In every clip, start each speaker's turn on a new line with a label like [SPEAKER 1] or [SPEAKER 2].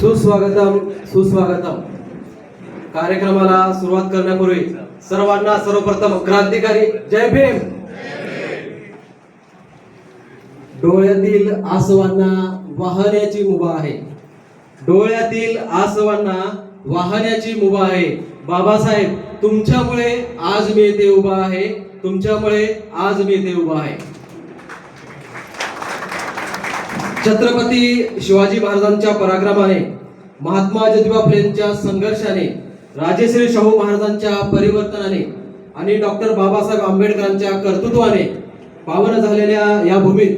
[SPEAKER 1] सुस्वागतम सुस्वागतम. कार्यक्रमाला सुरुवात करण्यापूर्वी सर्वांना सर्वप्रथम क्रांतिकारी जय भीम. डोळ्यातील आसवांना वाहण्याची मुभा आहे. डोळ्यातील आसवांना वाहण्याची मुभा आहे. बाबासाहेब तुमच्यामुळे आज मी इथे उभा आहे. तुमच्यामुळे आज मी इथे उभा आहे. छत्रपती शिवाजी महाराजांच्या पराक्रमाने महात्मा ज्योतिबा फुलेंच्या संघर्षाने राजेश्री शाहू महाराजांच्या परिवर्तनाने आणि डॉक्टर बाबासाहेब आंबेडकरांच्या कर्तृत्वाने पावन झालेल्या या भूमीत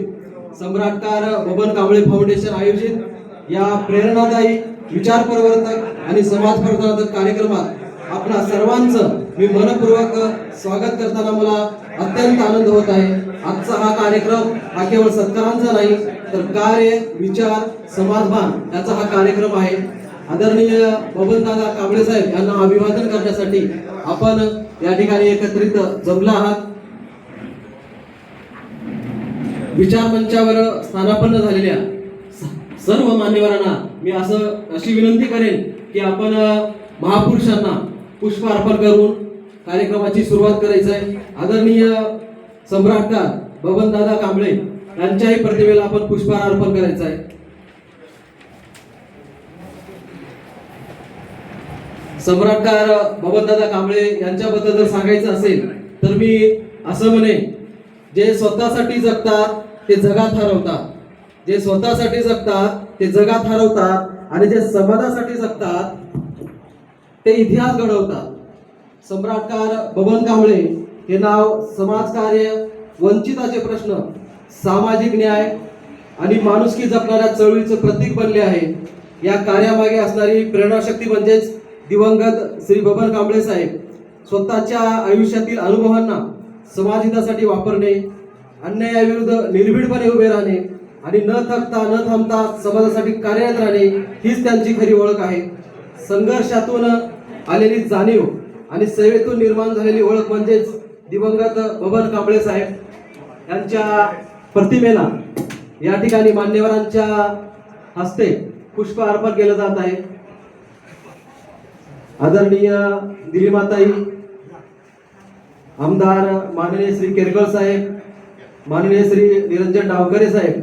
[SPEAKER 1] सम्राटकार बबन कांबळे फाउंडेशन आयोजित या प्रेरणादायी विचार परिवर्तक आणि समाज परिवर्तनात्मक कार्यक्रमात आपणा सर्वांचं मी मनपूर्वक स्वागत करताना मला अत्यंत आनंद होत आहे. आजचा हा कार्यक्रम हा केवळ सत्कारांचा नाही तर कार्य विचार समाजभान याचा हा कार्यक्रम आहे. आदरणीय बबनदादा कांबळे साहेब यांना अभिवादन करण्यासाठी आपण या ठिकाणी एकत्रित जमला आहात. विचार मंचावर स्थानापन्न झालेल्या स- सर्व मान्यवरांना मी असं अशी विनंती करेन की आपण महापुरुषांना पुष्प अर्पण करून कार्यक्रमाची सुरुवात करायचं आहे आदरणीय सम्राटकार बबनदादा कांबळे यांच्याही प्रतिमेला आपण पुष्पहार अर्पण करायचं आहे सम्राटकार बबनदादा कांबळे यांच्याबद्दल जर सांगायचं असेल तर मी असं म्हणे जे स्वतःसाठी जगतात ते जगात हरवतात. जे स्वतःसाठी जगतात ते जगात हरवतात. आणि जे समाजासाठी जगतात ते इतिहास घडवतात. सम्राटकार बबन कांबळे हे नाव समाजकार्य वंचिताचे प्रश्न सामाजिक न्याय आणि माणुसकी जपणाऱ्या चळवळीचं प्रतीक बनले आहे. या कार्यामागे असणारी प्रेरणाशक्ती म्हणजेच दिवंगत श्री बबन कांबळे साहेब. स्वतःच्या आयुष्यातील अनुभवांना समाजहितासाठी वापरणे अन्यायाविरुद्ध निर्भीडपणे उभे राहणे आणि न थकता न थांबता समाजासाठी कार्यरत राहणे हीच त्यांची खरी ओळख आहे. संघर्षातून आलेली जाणीव आणि सेवेतून निर्माण झालेली ओळख म्हणजेच दिवंगत बबन कांबळे साहेब. यांच्या प्रतिमेला या ठिकाणी मान्यवरांच्या हस्ते पुष्प अर्पण केलं जात आहे. आदरणीय दिलीमाताई आमदार माननीय श्री केरकर साहेब माननीय श्री निरंजन डावकरे साहेब.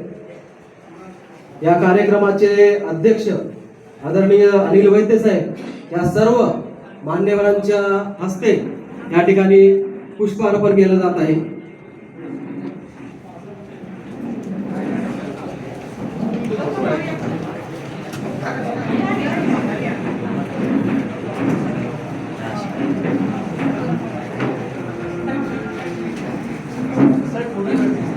[SPEAKER 1] या कार्यक्रमाचे अध्यक्ष आदरणीय अनिल वैद्य साहेब. या सर्व मान्यवरांच्या हस्ते या ठिकाणी पुष्प अर्पण केलं जात आहे.